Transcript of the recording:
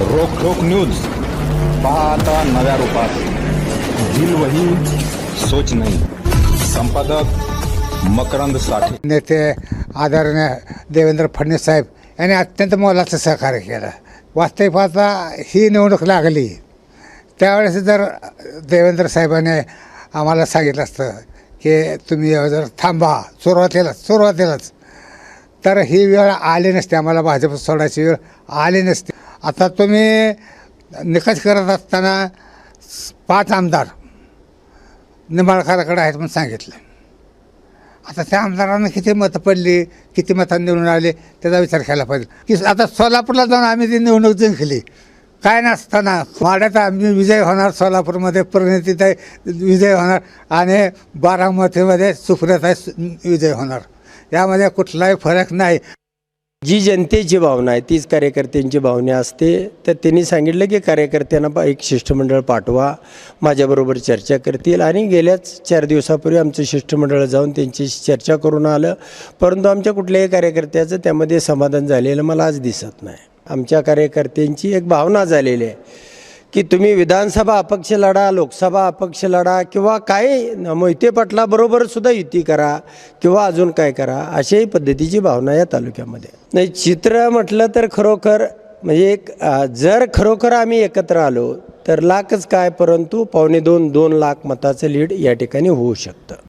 रोखोक news. पाहता नव्या रूपात. दिल वही सोच नाही. संपादक मकरंद साठे. नेते आदरणीय देवेंद्र फडणवीस साहेब यांनी अत्यंत मोलाचं सहकार्य केलं. वास्तविक पाहता ही निवडणूक लागली. त्यावेळेस जर देवेंद्र साहेबांनी आम्हाला सांगितलं असतं की तुम्ही जर थांबा सुरुवातीलाच सुरुवातीलाच तर ही वेळ आली नसते. आम्हाला भाजप सोडायची वेळ आली नसते. आता तुम्ही निकष करत असताना पाच आमदार निंबाळकराकडे आहेत म्हणून सांगितलं. आता त्या आमदारांना किती मतं पडली किती मतं निवडून आले त्याचा विचार केला पाहिजे. की आता सोलापूरला जाऊन आम्ही ती निवडणूक जिंकली. काय नसताना वाड्यात आम्ही विजय होणार सोलापूरमध्ये परिणितीताई विजय होणार आणि बारामतीमध्ये सुप्रताय विजय होणार. यामध्ये कुठलाही फरक नाही. जी जनतेची भावना आहे तीच कार्यकर्त्यांची भावना असते. तर त्यांनी सांगितलं की कार्यकर्त्यांना एक शिष्टमंडळ पाठवा. माझ्याबरोबर चर्चा करतील. आणि गेल्याच चार दिवसापूर्वी आमचं शिष्टमंडळ जाऊन त्यांच्याशी चर्चा करून आलं. परंतु आमच्या कुठल्याही कार्यकर्त्याचं त्यामध्ये समाधान झालेलं मला आज दिसत नाही. आमच्या कार्यकर्त्यांची एक भावना झालेली आहे. की तुम्ही विधानसभा अपक्ष लढा लोकसभा अपक्ष लढा किंवा काही मोहिते पाटलाबरोबर सुद्धा युती करा किंवा अजून काय करा अशाही पद्धतीची भावना या तालुक्यामध्ये नाही चित्र म्हटलं तर खरोखर म्हणजे एक जर खरोखर आम्ही एकत्र आलो तर लाखच काय परंतु पावणे दोन दोन लाख मताचं लीड या ठिकाणी होऊ शकतं.